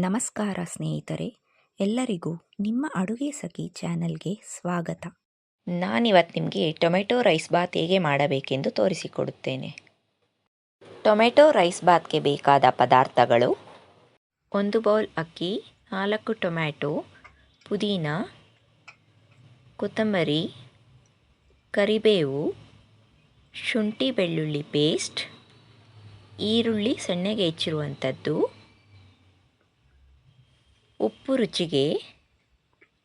ನಮಸ್ಕಾರ ಸ್ನೇಹಿತರೆ, ಎಲ್ಲರಿಗೂ ನಿಮ್ಮ ಅಡುಗೆ ಸಖಿ ಚಾನಲ್ಗೆ ಸ್ವಾಗತ. ನಾನಿವತ್ತು ನಿಮಗೆ ಟೊಮೆಟೊ ರೈಸ್ ಬಾತ್ ಹೇಗೆ ಮಾಡಬೇಕೆಂದು ತೋರಿಸಿಕೊಡುತ್ತೇನೆ. ಟೊಮೆಟೊ ರೈಸ್ ಬಾತ್ಗೆ ಬೇಕಾದ ಪದಾರ್ಥಗಳು, ಒಂದು ಬೌಲ್ ಅಕ್ಕಿ, ನಾಲ್ಕು ಟೊಮ್ಯಾಟೊ, ಪುದೀನ, ಕೊತ್ತಂಬರಿ, ಕರಿಬೇವು, ಶುಂಠಿ ಬೆಳ್ಳುಳ್ಳಿ ಪೇಸ್ಟ್, ಈರುಳ್ಳಿ ಸಣ್ಣಗೆ ಹೆಚ್ಚಿರುವಂಥದ್ದು ಉಪ್ಪು ರುಚಿಗೆ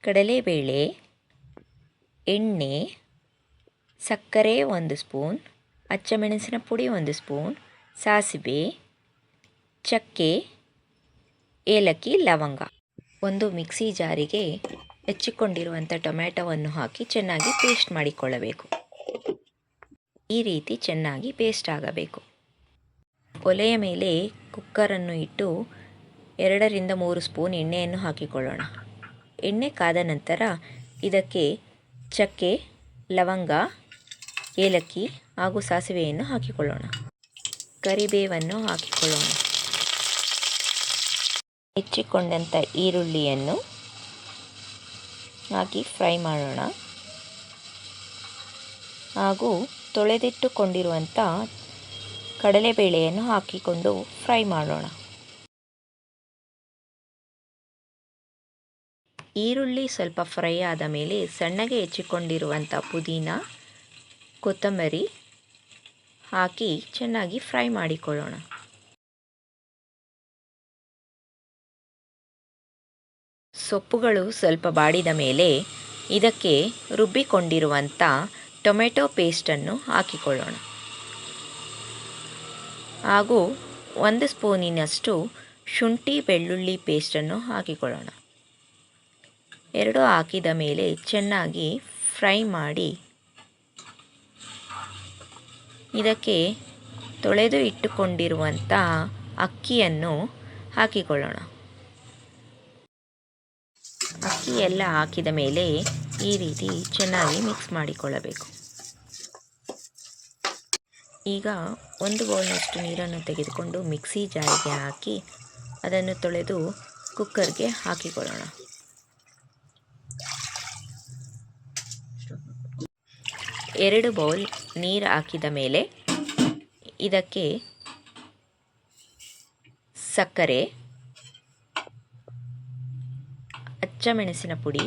ಕಡಲೆಬೇಳೆ ಎಣ್ಣೆ, ಸಕ್ಕರೆ ಒಂದು ಸ್ಪೂನ್, ಅಚ್ಚಮೆಣಸಿನ ಪುಡಿ ಒಂದು ಸ್ಪೂನ್, ಸಾಸಿವೆ, ಚಕ್ಕೆ, ಏಲಕ್ಕಿ, ಲವಂಗ. ಒಂದು ಮಿಕ್ಸಿ ಜಾರಿಗೆ ಹೆಚ್ಚಿಕೊಂಡಿರುವಂಥ ಟೊಮ್ಯಾಟೊವನ್ನು ಹಾಕಿ ಚೆನ್ನಾಗಿ ಪೇಸ್ಟ್ ಮಾಡಿಕೊಳ್ಳಬೇಕು. ಈ ರೀತಿ ಚೆನ್ನಾಗಿ ಪೇಸ್ಟ್ ಆಗಬೇಕು. ಒಲೆಯ ಮೇಲೆ ಕುಕ್ಕರನ್ನು ಇಟ್ಟು ಎರಡರಿಂದ ಮೂರು ಸ್ಪೂನ್ ಎಣ್ಣೆಯನ್ನು ಹಾಕಿಕೊಳ್ಳೋಣ. ಎಣ್ಣೆ ಕಾದ ನಂತರ ಇದಕ್ಕೆ ಚಕ್ಕೆ, ಲವಂಗ, ಏಲಕ್ಕಿ ಹಾಗೂ ಸಾಸಿವೆಯನ್ನು ಹಾಕಿಕೊಳ್ಳೋಣ. ಕರಿಬೇವನ್ನು ಹಾಕಿಕೊಳ್ಳೋಣ. ಹೆಚ್ಚಿಕೊಂಡಂಥ ಈರುಳ್ಳಿಯನ್ನು ಹಾಕಿ ಫ್ರೈ ಮಾಡೋಣ. ಹಾಗೂ ತೊಳೆದಿಟ್ಟುಕೊಂಡಿರುವಂಥ ಕಡಲೆಬೇಳೆಯನ್ನು ಹಾಕಿಕೊಂಡು ಫ್ರೈ ಮಾಡೋಣ. ಈರುಳ್ಳಿ ಸ್ವಲ್ಪ ಫ್ರೈ ಆದ ಮೇಲೆ ಸಣ್ಣಗೆ ಹೆಚ್ಚಿಕೊಂಡಿರುವಂಥ ಪುದೀನ, ಕೊತ್ತಂಬರಿ ಹಾಕಿ ಚೆನ್ನಾಗಿ ಫ್ರೈ ಮಾಡಿಕೊಳ್ಳೋಣ. ಸೊಪ್ಪುಗಳು ಸ್ವಲ್ಪ ಬಾಡಿದ ಮೇಲೆ ಇದಕ್ಕೆ ರುಬ್ಬಿಕೊಂಡಿರುವಂಥ ಟೊಮೆಟೊ ಪೇಸ್ಟನ್ನು ಹಾಕಿಕೊಳ್ಳೋಣ. ಹಾಗೂ ಒಂದು ಸ್ಪೂನಿನಷ್ಟು ಶುಂಠಿ ಬೆಳ್ಳುಳ್ಳಿ ಪೇಸ್ಟನ್ನು ಹಾಕಿಕೊಳ್ಳೋಣ. ಎರಡು ಹಾಕಿದ ಮೇಲೆ ಚೆನ್ನಾಗಿ ಫ್ರೈ ಮಾಡಿ ಇದಕ್ಕೆ ತೊಳೆದು ಇಟ್ಟುಕೊಂಡಿರುವಂಥ ಅಕ್ಕಿಯನ್ನು ಹಾಕಿಕೊಳ್ಳೋಣ. ಅಕ್ಕಿ ಎಲ್ಲ ಹಾಕಿದ ಮೇಲೆ ಈ ರೀತಿ ಚೆನ್ನಾಗಿ ಮಿಕ್ಸ್ ಮಾಡಿಕೊಳ್ಳಬೇಕು. ಈಗ ಒಂದು ಬೌಲ್ನಷ್ಟು ನೀರನ್ನು ತೆಗೆದುಕೊಂಡು ಮಿಕ್ಸಿ ಜಾರಿಗೆ ಹಾಕಿ ಅದನ್ನು ತೊಳೆದು ಕುಕ್ಕರ್ಗೆ ಹಾಕಿಕೊಳ್ಳೋಣ. ಎರಡು ಬೌಲ್ ನೀರು ಹಾಕಿದ ಮೇಲೆ ಇದಕ್ಕೆ ಸಕ್ಕರೆ, ಅಚ್ಚಮೆಣಸಿನ ಪುಡಿ,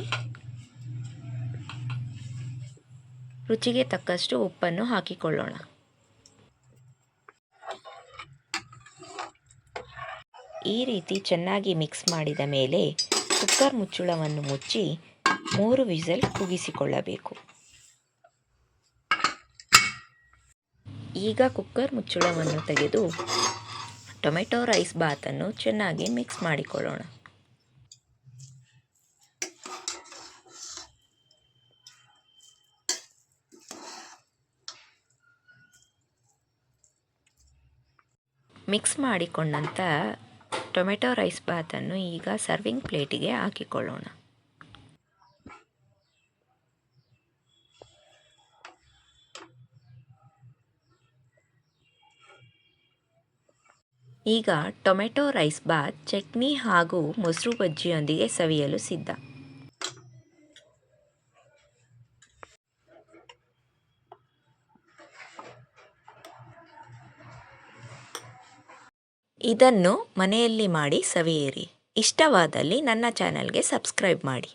ರುಚಿಗೆ ತಕ್ಕಷ್ಟು ಉಪ್ಪನ್ನು ಹಾಕಿಕೊಳ್ಳೋಣ. ಈ ರೀತಿ ಚೆನ್ನಾಗಿ ಮಿಕ್ಸ್ ಮಾಡಿದ ಮೇಲೆ ಕುಕ್ಕರ್ ಮುಚ್ಚಳವನ್ನು ಮುಚ್ಚಿ ಮೂರು ವಿಸಲ್ ಕೂಗಿಸಿಕೊಳ್ಳಬೇಕು ಈಗ ಕುಕ್ಕರ್ ಮುಚ್ಚಳವನ್ನು ತೆಗೆದು ಟೊಮೆಟೊ ರೈಸ್ ಬಾತನ್ನು ಚೆನ್ನಾಗಿ ಮಿಕ್ಸ್ ಮಾಡಿಕೊಳ್ಳೋಣ. ಮಿಕ್ಸ್ ಮಾಡಿಕೊಂಡಂಥ ಟೊಮೆಟೊ ರೈಸ್ ಬಾತನ್ನು ಈಗ ಸರ್ವಿಂಗ್ ಪ್ಲೇಟಿಗೆ ಹಾಕಿಕೊಳ್ಳೋಣ. ಈಗ ಟೊಮೆಟೊ ರೈಸ್ ಬಾತ್ ಚಟ್ನಿ ಹಾಗೂ ಮೊಸರು ಬಜ್ಜಿಯೊಂದಿಗೆ ಸವಿಯಲು ಸಿದ್ಧ. ಇದನ್ನು ಮನೆಯಲ್ಲಿ ಮಾಡಿ ಸವಿಯಿರಿ. ಇಷ್ಟವಾದಲ್ಲಿ ನನ್ನ ಚಾನಲ್ಗೆ ಸಬ್ಸ್ಕ್ರೈಬ್ ಮಾಡಿ.